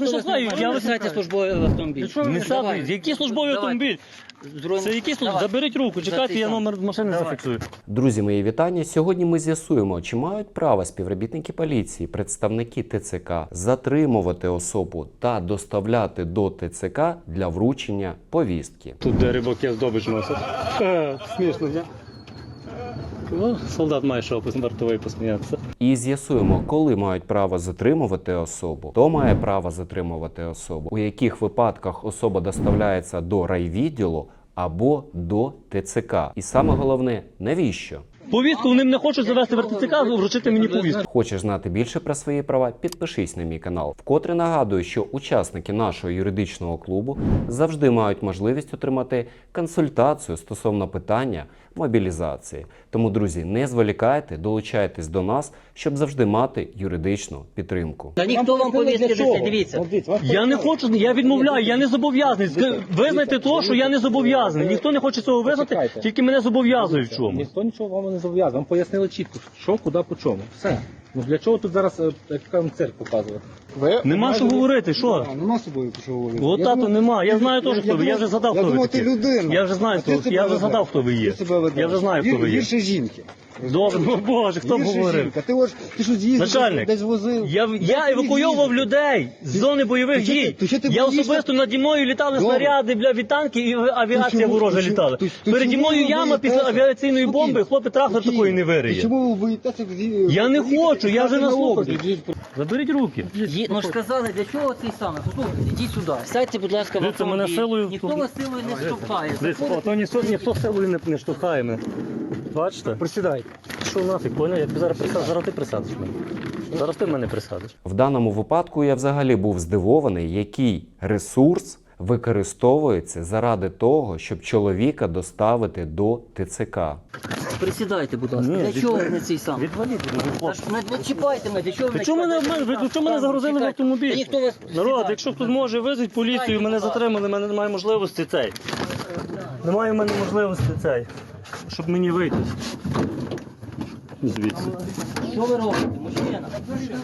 Ви що знаєте, я Ви сядьте службовий автомобіль. Не сади, який службовий Давай. автомобіль? Збройний- Це який? Давай. Заберіть руку, чекайте, я номер машини Давай. зафіксую. Друзі, мої вітання. Сьогодні ми з'ясуємо, чи мають право співробітники поліції, представники ТЦК затримувати особу та доставляти до ТЦК для вручення повістки. Тут де рибаки здобич носять. Е, Смішно, ні? Ну, солдат має що вартовий посміятися. І з'ясуємо, коли мають право затримувати особу, хто має право затримувати особу, у яких випадках особа доставляється до райвідділу або до ТЦК. І саме головне, навіщо? Повістку вони не хочуть завести в РТЦК, вручити мені повістку. Хочеш знати більше про свої права? Підпишись на мій канал. Вкотре нагадую, що учасники нашого юридичного клубу завжди мають можливість отримати консультацію стосовно питання мобілізації. Тому, друзі, не зволікайте, долучайтесь до нас, щоб завжди мати юридичну підтримку. Та ніхто вам повісти дивіться. Я не хочу, я відмовляю, я не зобов'язаний. Визнайте то, що я не зобов'язаний. Ніхто не хоче цього визнати, тільки мене зобов'язує в чому. Ніхто нічого вам не зобов'язав. Вам пояснили чітко, що, куди, по чому. Все. Ну для чого тут зараз е, як кажемо, цирк показувати? Ви Нема що говорити, що? А, нема з собою про що говорити. От Я тато думав- нема. Я знаю теж, хто ви. Я вже згадав, я хто ви думав, ти такі. людина. Я вже знаю, А хто ти себе Я вже ведеш. згадав, хто ви є. Себе ведеш. Я вже знаю, хто Гір- ви є. Гірше жінки. Добре, ну боже, хто б Гірше говорив? жінка. Ти, ось, ти що з'їздив, Начальник, десь возив. Я, я евакуйовував людей з зони бойових ти що ти- дій. ти що ти Я боїшся? особисто наді мною літали Добре. снаряди, бля, від танків і авіація чому- ворожа ти чому- літала. ти- ти Переді чому мною ви яма після авіаційної Спокійно. бомби, хлопець трактор Спокійно. такої не вириє. чому ви боїтеся? Я не хочу, я вже на слуху. Заберіть руки. Ну ж сказали, для чого цей саме? Послухайте, ідіть сюди. Сядьте, будь ласка, в Дивіться, мене автомобіль. силою Ніхто вас силою не штовхає. Заходите. то ніхто, ніхто силою не, не штовхає мене. Бачите? Присідай. Що нафіг, поняв? Я тобі зараз присаджу. Зараз ти присадиш мене. Зараз ти мене присадиш. В даному випадку я взагалі був здивований, який ресурс використовується заради того, щоб чоловіка доставити до ТЦК. Присідайте, будь ласка. Ні, Для чого ви на цей сам? Відваліть, Та хлопці. ж Не не чіпайте мене, для чого ви Ти чому мене, ви чому мене загрузили в автомобіль? Ніхто вас... Народ, якщо хтось може визвіть поліцію, мене будь затримали, мене немає можливості цей. Немає в мене можливості цей. Щоб мені вийти. Звідси. Що ви робите, мужчина?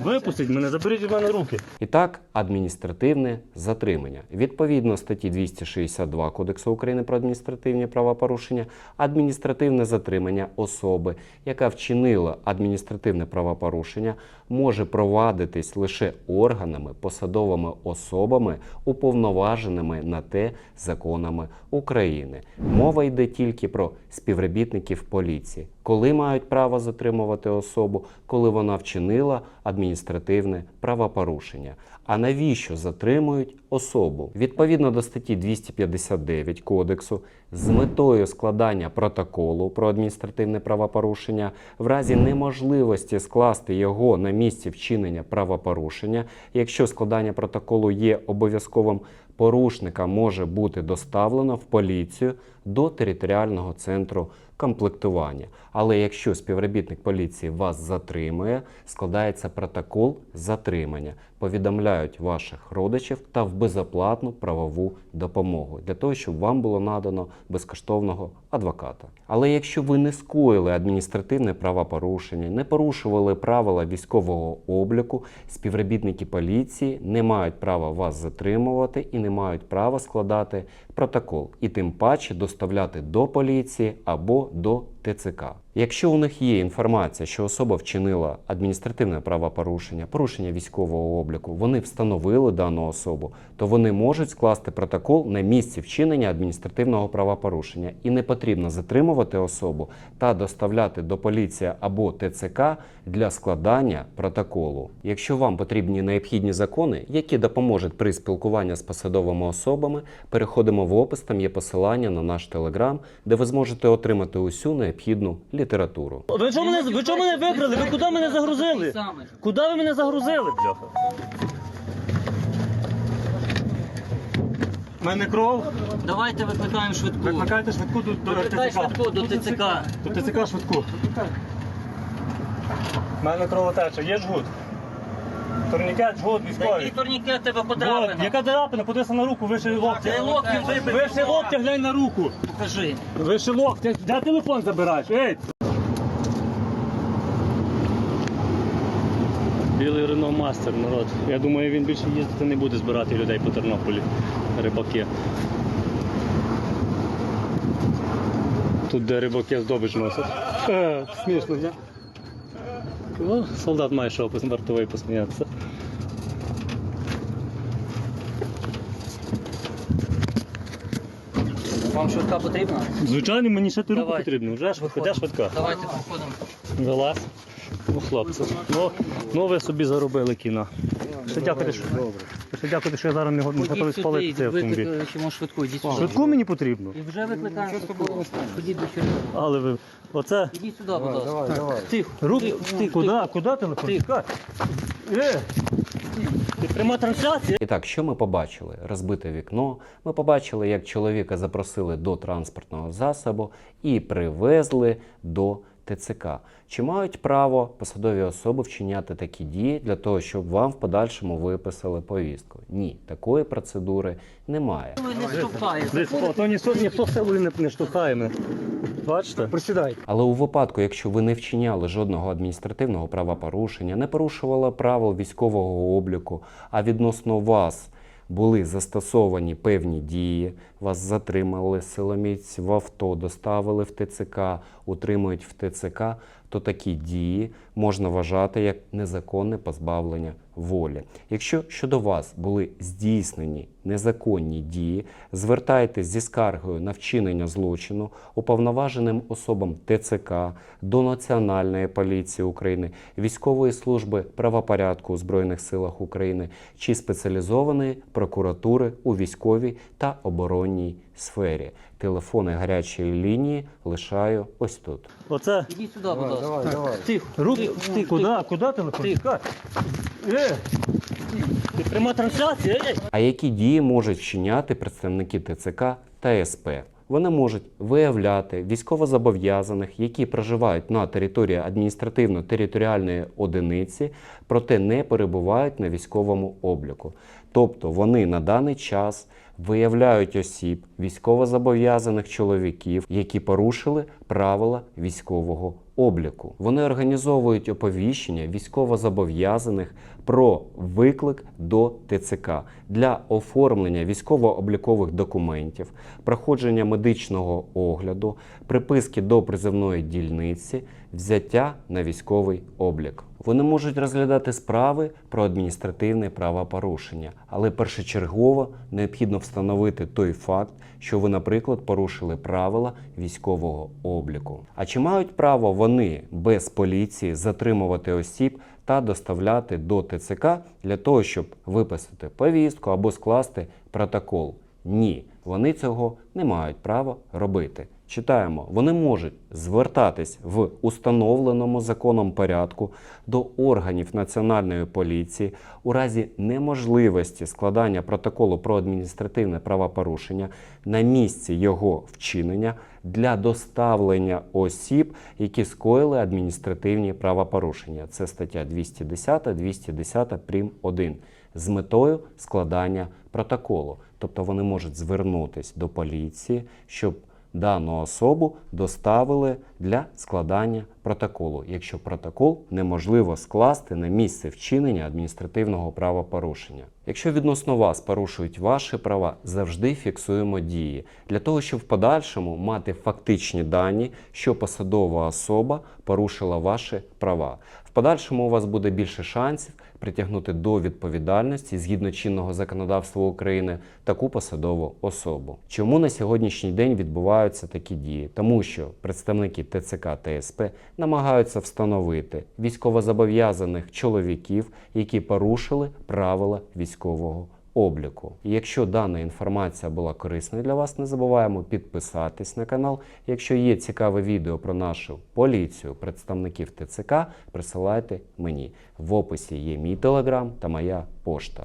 Випустіть мене, заберіть від мене руки. І так, адміністративне затримання. Відповідно статті 262 Кодексу України про адміністративні правопорушення, адміністративне затримання особи, яка вчинила адміністративне правопорушення, може провадитись лише органами, посадовими особами, уповноваженими на те законами України. Мова йде тільки про співробітників поліції, коли мають право затримувати особу, коли вона вчинила адміністративне правопорушення. А навіщо затримують особу? Відповідно до статті 259 Кодексу, з метою складання протоколу про адміністративне правопорушення, в разі неможливості скласти його на місці вчинення правопорушення, якщо складання протоколу є обов'язковим, порушника може бути доставлено в поліцію до територіального центру комплектування. Але якщо співробітник поліції вас затримує, складається протокол затримання, повідомляють ваших родичів та в безоплатну правову допомогу для того, щоб вам було надано безкоштовного адвоката. Але якщо ви не скоїли адміністративне правопорушення, не порушували правила військового обліку, співробітники поліції не мають права вас затримувати і не мають права складати протокол, і тим паче доставляти до поліції або до ТЦК. Якщо у них є інформація, що особа вчинила адміністративне правопорушення, порушення військового обліку, вони встановили дану особу, то вони можуть скласти протокол на місці вчинення адміністративного правопорушення, і не потрібно затримувати особу та доставляти до поліції або ТЦК для складання протоколу. Якщо вам потрібні необхідні закони, які допоможуть при спілкуванні з посадовими особами, переходимо в опис. Там є посилання на наш телеграм, де ви зможете отримати усю необхідну літературу. Ви чого мене, ви чого мене вибрали? Ви куди мене загрузили? Куди ви мене загрузили, бляха? У мене кров. Давайте викликаємо швидку. Викликайте швидку до, до Викликай ТЦК. швидку до ТЦК. До ТЦК швидку. У мене кровотеча. Є жгут? Турнікет, жгут, військовий. які турнікет тебе Вот, подрапина? яка драпина? Подивися на руку, вище локтя. Де локтем вибив? Вище локтя, глянь на руку. Покажи. Вище локтя. Де телефон забираєш? Ей! Білий Рено Мастер, народ. Я думаю, він більше їздити не буде збирати людей по Тернополі. Рибаки. Тут де рибаки здобич носять. Ха, Смішно, ні? Ну, солдат має що вартовий посміятися. Вам швидка потрібна? Звичайно, мені ще ти руку Давай. потрібно. Вже швидка, де швидка. Давайте походимо. Вилазь. Ну, хлопці. Ну, ну ви собі заробили кіно. Ще дякую, що, ще дякую, що я зараз не го- не готовий Ходіть спалити сюди, цей автомобіль. викликаємо швидку, йдіть сюди. Швидку мені потрібно. І вже викликаємо швидку. Ходіть до черги. Але ви. Оце. Ідіть сюди, будь ласка. Тихо. Руки. тихо, Ти тихо. куди? Куди телефон? Тихо. Е! Пряма трансляція? І так, що ми побачили? Розбите вікно. Ми побачили, як чоловіка запросили до транспортного засобу і привезли до ТЦК. Чи мають право посадові особи вчиняти такі дії для того, щоб вам в подальшому виписали повістку? Ні, такої процедури немає. Ви не штовхаєте. То ніхто, ніхто силою не, не штовхає мене. Бачите? Присідай. Але у випадку, якщо ви не вчиняли жодного адміністративного правопорушення, не порушували правил військового обліку, а відносно вас були застосовані певні дії, вас затримали силоміць в авто, доставили в ТЦК, утримують в ТЦК, то такі дії можна вважати як незаконне позбавлення волі. Якщо щодо вас були здійснені незаконні дії, звертайтесь зі скаргою на вчинення злочину уповноваженим особам ТЦК до Національної поліції України, військової служби правопорядку у Збройних силах України чи спеціалізованої прокуратури у військовій та оборонній сфері. Телефони гарячої лінії лишаю ось тут. Оце. Ідіть сюди, будь ласка. Давай, давай. Тихо. Руки. тихо, тихо. куди? Куди телефон? Тихо. Е! Ти пряма трансляція? Е! А які дії можуть вчиняти представники ТЦК та СП? Вони можуть виявляти військовозобов'язаних, які проживають на території адміністративно-територіальної одиниці, проте не перебувають на військовому обліку. Тобто вони на даний час виявляють осіб, військовозобов'язаних чоловіків, які порушили правила військового обліку. Вони організовують оповіщення військовозобов'язаних про виклик до ТЦК для оформлення військово-облікових документів, проходження медичного огляду, приписки до призивної дільниці, взяття на військовий облік. Вони можуть розглядати справи про адміністративне правопорушення, але першочергово необхідно встановити той факт, що ви, наприклад, порушили правила військового обліку. А чи мають право вони без поліції затримувати осіб та доставляти до ТЦК для того, щоб виписати повістку або скласти протокол? Ні, вони цього не мають права робити. Читаємо, вони можуть звертатись в установленому законом порядку до органів Національної поліції у разі неможливості складання протоколу про адміністративне правопорушення на місці його вчинення для доставлення осіб, які скоїли адміністративні правопорушення. Це стаття 210, 210 прим. 1 з метою складання протоколу. Тобто вони можуть звернутися до поліції, щоб дану особу доставили для складання протоколу, якщо протокол неможливо скласти на місце вчинення адміністративного правопорушення. Якщо відносно вас порушують ваші права, завжди фіксуємо дії для того, щоб в подальшому мати фактичні дані, що посадова особа порушила ваші права. В подальшому у вас буде більше шансів притягнути до відповідальності згідно чинного законодавства України таку посадову особу. Чому на сьогоднішній день відбуваються такі дії? Тому що представники ТЦК та СП намагаються встановити військовозобов'язаних чоловіків, які порушили правила військового обліку. Якщо дана інформація була корисною для вас, не забуваємо підписатись на канал. Якщо є цікаве відео про нашу поліцію, представників ТЦК, присилайте мені. В описі є мій телеграм та моя пошта.